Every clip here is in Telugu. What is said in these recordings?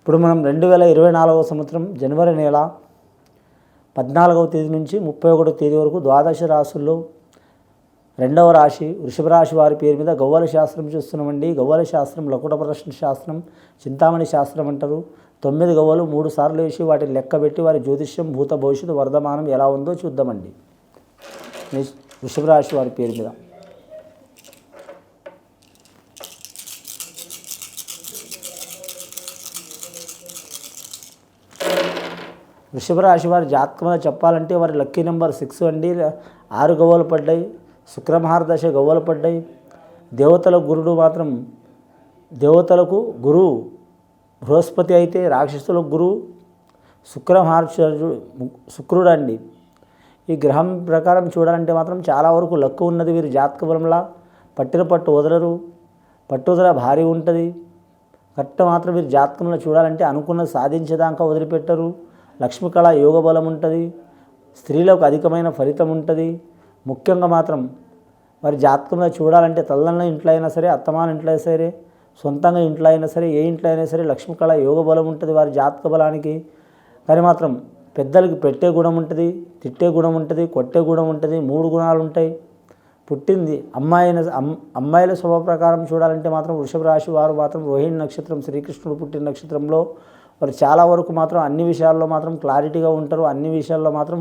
ఇప్పుడు మనం రెండు వేల ఇరవై నాలుగవ సంవత్సరం జనవరి నెల పద్నాలుగవ తేదీ నుంచి ముప్పై ఒకటో తేదీ వరకు ద్వాదశ రాశుల్లో రెండవ రాశి వృషభ రాశి వారి పేరు మీద గవ్వల శాస్త్రం చూస్తున్నామండి. గవ్వల శాస్త్రం లకుట ప్రశ్న శాస్త్రం చింతామణి శాస్త్రం అంటారు. తొమ్మిది గవ్వలు మూడు సార్లు వేసి వాటిని లెక్క పెట్టి వారి జ్యోతిష్యం భూత భవిష్యత్తు వర్ధమానం ఎలా ఉందో చూద్దామండి. వృషభ రాశి వారి పేరు మీద. వృషభ రాశి వారి జాతకంలో చెప్పాలంటే వారి లక్కీ నెంబర్ సిక్స్ అండి. ఆరు గవ్వలు పడ్డాయి. శుక్రమహారదశ గవ్వలు పడ్డాయి. దేవతల గురుడు మాత్రం దేవతలకు గురువు బృహస్పతి అయితే రాక్షసులకు గురువు శుక్రమహార్షుడు శుక్రుడు అండి ఈ గ్రహం ప్రకారం చూడాలంటే మాత్రం చాలా వరకు లక్కు ఉన్నది వీరి జాతక బలంలా. పట్టిన పట్టు వదలరు. పట్టుదల భారీ ఉంటుంది. కరెక్ట్ మాత్రం వీరి జాతకంలో చూడాలంటే అనుకున్నది సాధించేదాకా వదిలిపెట్టరు. లక్ష్మికళ యోగ బలం ఉంటుంది స్త్రీలకు అధికమైన ఫలితం ఉంటుంది. ముఖ్యంగా మాత్రం వారి జాతకంలో చూడాలంటే తల్లన్న ఇంట్లో అయినా సరే అత్తమాన ఇంట్లో అయినా సరే సొంతంగా ఇంట్లో అయినా సరే ఏ ఇంట్లో అయినా సరే లక్ష్మికళ యోగ బలం ఉంటుంది వారి జాతక బలానికి. కానీ మాత్రం పెద్దలకి పెట్టే గుణం ఉంటుంది తిట్టే గుణం ఉంటుంది కొట్టే గుణం ఉంటుంది మూడు గుణాలు ఉంటాయి. పుట్టింది అమ్మాయిన అమ్మాయిల స్వభావ ప్రకారం చూడాలంటే మాత్రం వృషభ రాశి వారు మాత్రం రోహిణి నక్షత్రం శ్రీకృష్ణుడు పుట్టిన నక్షత్రంలో వారు చాలా వరకు మాత్రం అన్ని విషయాల్లో మాత్రం క్లారిటీగా ఉంటారు అన్ని విషయాల్లో మాత్రం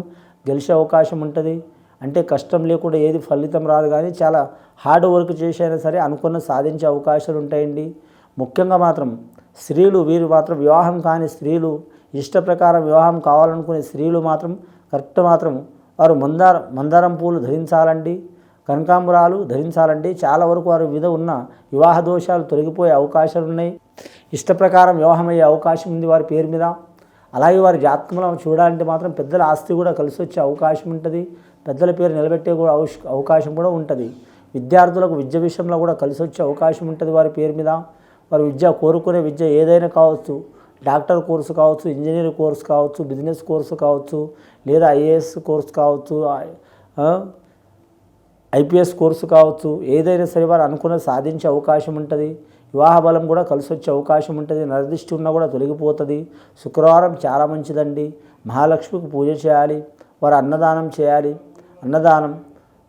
గెలిచే అవకాశం ఉంటుంది. అంటే కష్టం లేకుండా ఏది ఫలితం రాదు కానీ చాలా హార్డ్ వర్క్ చేసైనా సరే అనుకున్న సాధించే అవకాశాలు ఉంటాయండి. ముఖ్యంగా మాత్రం స్త్రీలు వీరు మాత్రం వివాహం కాని స్త్రీలు ఇష్ట ప్రకారం వివాహం కావాలనుకునే స్త్రీలు మాత్రం కరెక్ట్ మాత్రం వారు మందార మందారం పూలు ధరించాలండి. కనకాంబరాలు ధరించాలంటే చాలా వరకు వారి మీద ఉన్న వివాహ దోషాలు తొలగిపోయే అవకాశాలు ఉన్నాయి. ఇష్ట ప్రకారం వివాహం అయ్యే అవకాశం ఉంది వారి పేరు మీద. అలాగే వారి జాతకంలో చూడాలంటే మాత్రం పెద్దల ఆస్తి కూడా కలిసి వచ్చే అవకాశం ఉంటుంది. పెద్దల పేరు నిలబెట్టే కూడా అవకాశం కూడా ఉంటుంది. విద్యార్థులకు విద్య విషయంలో కూడా కలిసి వచ్చే అవకాశం ఉంటుంది వారి పేరు మీద. వారి విద్య కోరుకునే విద్య ఏదైనా కావచ్చు డాక్టర్ కోర్సు కావచ్చు ఇంజనీర్ కోర్సు కావచ్చు బిజినెస్ కోర్సు కావచ్చు లేదా ఐఏఎస్ కోర్సు కావచ్చు ఐపీఎస్ కోర్సు కావచ్చు ఏదైనా సరే వారు అనుకున్నది సాధించే అవకాశం ఉంటుంది. వివాహ బలం కూడా కలిసి వచ్చే అవకాశం ఉంటుంది. నరదిష్టి ఉన్నా కూడా తొలగిపోతుంది. శుక్రవారం చాలా మంచిదండి. మహాలక్ష్మికి పూజ చేయాలి. వారు అన్నదానం చేయాలి. అన్నదానం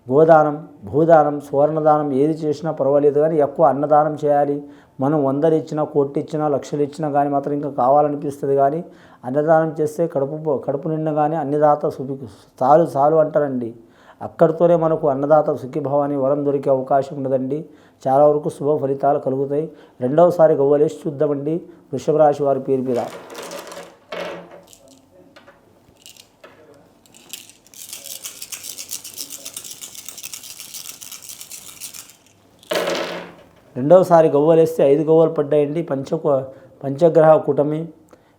గోదానం భూదానం సువర్ణదానం ఏది చేసినా పర్వాలేదు కానీ ఎక్కువ అన్నదానం చేయాలి. మనం వందలు ఇచ్చినా కోటి ఇచ్చినా లక్షలు ఇచ్చినా కానీ మాత్రం ఇంకా కావాలనిపిస్తుంది కానీ అన్నదానం చేస్తే కడుపు కడుపు నిండా కానీ అన్నదాత సుపి చాలు చాలు అంటారండి. అక్కడితోనే మనకు అన్నదాత సుఖీభావాన్ని వరం దొరికే అవకాశం ఉండదండి. చాలా వరకు శుభ ఫలితాలు కలుగుతాయి. రెండవసారి గవ్వలేసి చూద్దామండి. వృషభ రాశి వారి పేరు మీద. రెండవసారి గవ్వలేస్తే ఐదు గవ్వలు పడ్డాయండి. పంచ పంచగ్రహ కూటమి.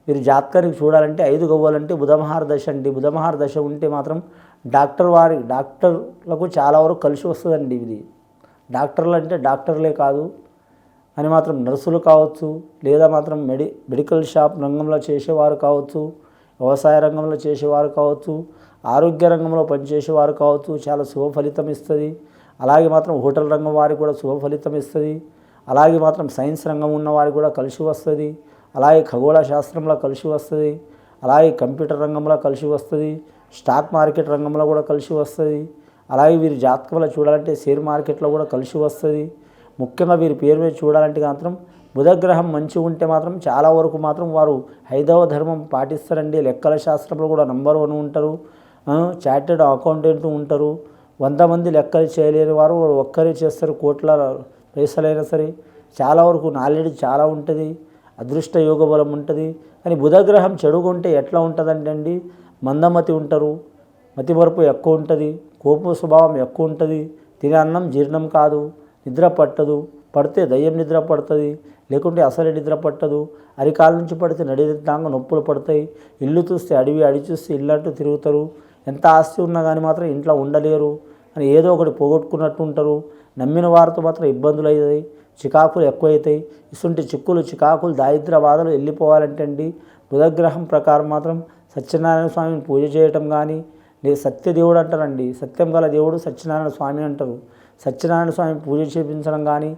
మీరు జాతకానికి చూడాలంటే ఐదు గవ్వాలంటే బుధమహార దశ అండి. బుధమహార దశ ఉంటే మాత్రం డాక్టర్ వారి డాక్టర్లకు చాలా వరకు కలిసి వస్తుందండి ఇది. డాక్టర్లు అంటే డాక్టర్లే కాదు అని మాత్రం నర్సులు కావచ్చు లేదా మాత్రం మెడి మెడికల్ షాప్ రంగంలో చేసేవారు కావచ్చు వ్యవసాయ రంగంలో చేసేవారు కావచ్చు ఆరోగ్య రంగంలో పనిచేసేవారు కావచ్చు చాలా శుభ ఫలితం ఇస్తుంది. అలాగే మాత్రం హోటల్ రంగం వారికి కూడా శుభ ఫలితం ఇస్తుంది. అలాగే మాత్రం సైన్స్ రంగం ఉన్న వారికి కూడా కలిసి వస్తుంది. అలాగే ఖగోళ శాస్త్రంలో కలిసి వస్తుంది అలాగే కంప్యూటర్ రంగంలో కలిసి వస్తుంది స్టాక్ మార్కెట్ రంగంలో కూడా కలిసి వస్తుంది అలాగే వీరి జాతకంలో చూడాలంటే షేర్ మార్కెట్లో కూడా కలిసి వస్తుంది. ముఖ్యంగా వీరి పేరు మీద చూడాలంటే మాత్రం బుధగ్రహం మంచిగా ఉంటే మాత్రం చాలా వరకు మాత్రం వారు హైదవ ధర్మం పాటిస్తారండి. లెక్కల శాస్త్రంలో కూడా నంబర్ వన్ ఉంటారు చార్టెడ్ అకౌంటెంట్ ఉంటారు. వంద మంది లెక్కలు చేయలేని వారు ఒక్కరే చేస్తారు కోట్ల పైసలైనా సరే. చాలా వరకు నాలెడ్జ్ చాలా ఉంటుంది. అదృష్ట యోగ బలం ఉంటుంది. కానీ బుధగ్రహం చెడుగుంటే ఎట్లా ఉంటుందంటే అండి మందమతి ఉంటారు మతిమరుపు ఎక్కువ ఉంటుంది కోప స్వభావం ఎక్కువ ఉంటుంది తినే అన్నం జీర్ణం కాదు నిద్ర పట్టదు పడితే దయ్యం నిద్ర పడుతుంది లేకుంటే అసలే నిద్ర పట్టదు అరికాల నుంచి పడితే నడిదాంగ నొప్పులు పడతాయి ఇల్లు చూస్తే అడివి అడి చూస్తే ఇల్లు అంటూ తిరుగుతారు ఎంత ఆస్తి ఉన్నా కానీ మాత్రం ఇంట్లో ఉండలేరు అని ఏదో ఒకటి పోగొట్టుకున్నట్టు ఉంటారు నమ్మిన వారితో మాత్రం ఇబ్బందులు అవుతాయి చికాకులు ఎక్కువైతాయి. ఇసుంటి చిక్కులు చికాకులు దారిద్ర బాధలు వెళ్ళిపోవాలంటే అండి బుధగ్రహం ప్రకారం మాత్రం సత్యనారాయణ స్వామిని పూజ చేయటం కానీ లేదు సత్యదేవుడు అంటారండి. సత్యం గల దేవుడు సత్యనారాయణ స్వామి అంటారు. సత్యనారాయణ స్వామి పూజ చేపించడం కానీ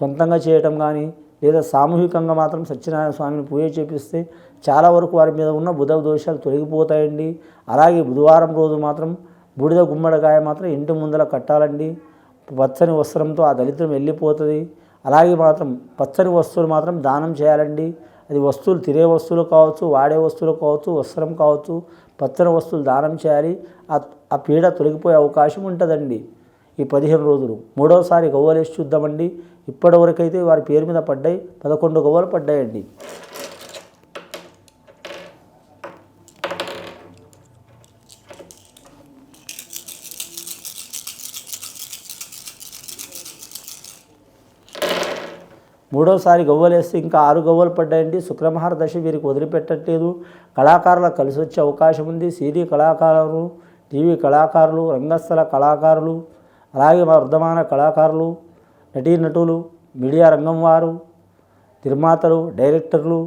సొంతంగా చేయటం కానీ లేదా సామూహికంగా మాత్రం సత్యనారాయణ స్వామిని పూజ చేపిస్తే చాలా వరకు వారి మీద ఉన్న బుధ దోషాలు తొలగిపోతాయండి. అలాగే బుధవారం రోజు మాత్రం బూడిద గుమ్మడికాయ మాత్రం ఇంటి ముందర కట్టాలండి. పచ్చని వస్త్రంతో ఆ దళితం వెళ్ళిపోతుంది అలాగే మాత్రం పచ్చని వస్తువులు మాత్రం దానం చేయాలండి. అది వస్తువులు తినే వస్తువులు కావచ్చు వాడే వస్తువులు కావచ్చు వస్త్రం కావచ్చు పచ్చని వస్తువులు దానం చేయాలి. ఆ పీడ తొలగిపోయే అవకాశం ఉంటుందండి. ఈ పదిహేను రోజులు. మూడవసారి గవ్వలేసి చూద్దామండి. ఇప్పటివరకైతే వారి పేరు మీద పడ్డాయి. పదకొండు గవ్వలు పడ్డాయండి. మూడోసారి గవ్వలేస్తే ఇంకా ఆరు గవ్వలు పడ్డాయండి. శుక్రమహార దశ వీరికి వదిలిపెట్టట్లేదు. కళాకారులకు కలిసి వచ్చే అవకాశం ఉంది. సీడీ కళాకారులు టీవీ కళాకారులు రంగస్థల కళాకారులు అలాగే మా వర్ధమాన కళాకారులు నటీనటులు మీడియా రంగం వారు నిర్మాతలు డైరెక్టర్లు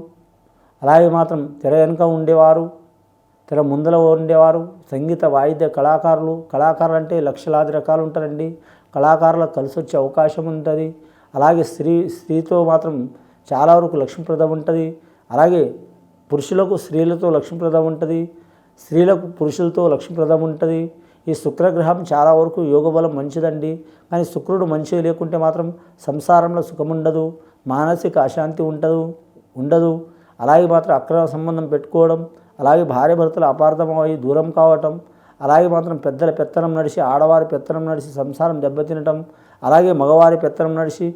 అలాగే మాత్రం తెర వెనుక ఉండేవారు తెర ముందర ఉండేవారు సంగీత వాయిద్య కళాకారులు కళాకారులు అంటే లక్షలాది రకాలు ఉంటారండి. కళాకారులకు కలిసి వచ్చే అవకాశం ఉంటుంది. అలాగే స్త్రీ స్త్రీతో మాత్రం చాలా వరకు లక్ష్మీప్రదం ఉంటుంది. అలాగే పురుషులకు స్త్రీలతో లక్ష్మీప్రదం ఉంటుంది. స్త్రీలకు పురుషులతో లక్ష్మీప్రదం ఉంటుంది. ఈ శుక్రగ్రహం చాలా వరకు యోగబలం మంచిదండి. కానీ శుక్రుడు మంచి లేకుంటే మాత్రం సంసారంలో సుఖం ఉండదు మానసిక అశాంతి ఉండదు ఉండదు. అలాగే మాత్రం అక్రమ సంబంధం పెట్టుకోవడం అలాగే భార్య భర్తలు అపార్థమయ్యి దూరం కావటం అలాగే మాత్రం పెద్దల పెత్తనం నడిచి ఆడవారి పెత్తనం నడిచి సంసారం దెబ్బతినటం అలాగే మగవారి పెత్తనం నడిచి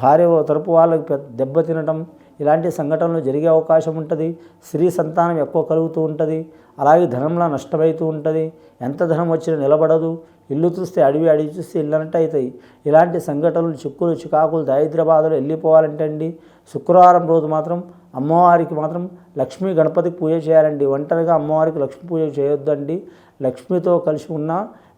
భార్య తరపు వాళ్ళకి దెబ్బ దెబ్బతినటం ఇలాంటి సంఘటనలు జరిగే అవకాశం ఉంటుంది. స్త్రీ సంతానం ఎక్కువ కలుగుతూ ఉంటుంది. అలాగే ధనంలో నష్టమవుతూ ఉంటుంది. ఎంత ధనం వచ్చినా నిలబడదు. ఇల్లు చూస్తే అడవి అడవి చూస్తే ఇల్లు అవుతాయి ఇలాంటి సంఘటనలు చిక్కులు చికాకులు దారిద్ర్య బాధలు వెళ్ళిపోవాలంటే అండి శుక్రవారం రోజు మాత్రం అమ్మవారికి మాత్రం లక్ష్మీ గణపతికి పూజ చేయాలండి. ఒంటరిగా అమ్మవారికి లక్ష్మీ పూజ చేయొద్దండి. లక్ష్మితో కలిసి ఉన్న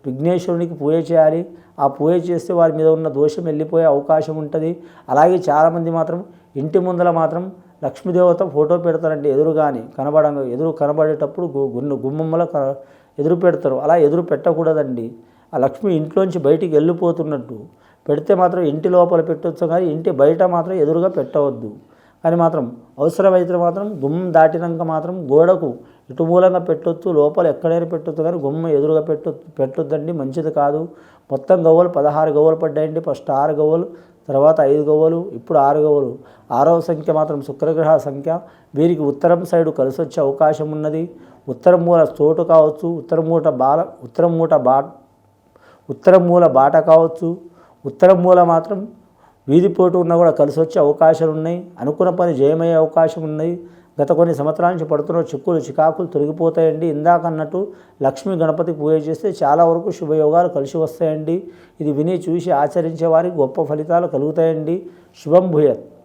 విఘ్నేశ్వరునికి పూజ చేయాలి. ఆ పూజ చేస్తే వారి మీద ఉన్న దోషం వెళ్ళిపోయే అవకాశం ఉంటుంది. అలాగే చాలామంది మాత్రం ఇంటి ముందర మాత్రం లక్ష్మీదేవత ఫోటో పెడతారండి ఎదురుగాని కనబడంగా ఎదురు కనబడేటప్పుడు గు- గున్ను గుమ్మమ్మలో క ఎదురు పెడతారు. అలా ఎదురు పెట్టకూడదండి. ఆ లక్ష్మి ఇంట్లోంచి బయటికి వెళ్ళిపోతున్నట్టు పెడితే మాత్రం ఇంటి లోపల పెట్టవచ్చు కానీ ఇంటి బయట మాత్రం ఎదురుగా పెట్టవద్దు. కానీ మాత్రం అవసరమైతే మాత్రం గుమ్మం దాటినాక మాత్రం గోడకు ఇటు మూలంగా పెట్టొచ్చు లోపల ఎక్కడైనా పెట్టొచ్చు కానీ గుమ్మ ఎదురుగా పెట్టొచ్చు పెట్టొద్దండి. మంచిది కాదు. మొత్తం గవ్వలు పదహారు గవ్వలు పడ్డాయండి. ఫస్ట్ ఆరు గవ్వలు తర్వాత ఐదు గవ్వలు ఇప్పుడు ఆరు గవ్వలు. ఆరవ సంఖ్య మాత్రం శుక్రగ్రహ సంఖ్య. వీరికి ఉత్తరం సైడు కలిసి వచ్చే అవకాశం ఉన్నది. ఉత్తరం మూల చోటు కావచ్చు. ఉత్తరం మూట బాల ఉత్తరం మూట బా ఉత్తరం మూల బాట కావచ్చు. ఉత్తరం మూల మాత్రం వీధిపోటు ఉన్నా కూడా కలిసి వచ్చే అవకాశాలు ఉన్నాయి అనుకున్న పని జయమయ్యే అవకాశం ఉన్నాయి గత కొన్ని సంవత్సరాల నుంచి పడుతున్న చిక్కులు చికాకులు తొలగిపోతాయండి. ఇందాక అన్నట్టు లక్ష్మీ గణపతి పూజ చేస్తే చాలా వరకు శుభయోగాలు కలిసి వస్తాయండి. ఇది విని చూసి ఆచరించే వారికి గొప్ప ఫలితాలు కలుగుతాయండి. శుభం భూయత్.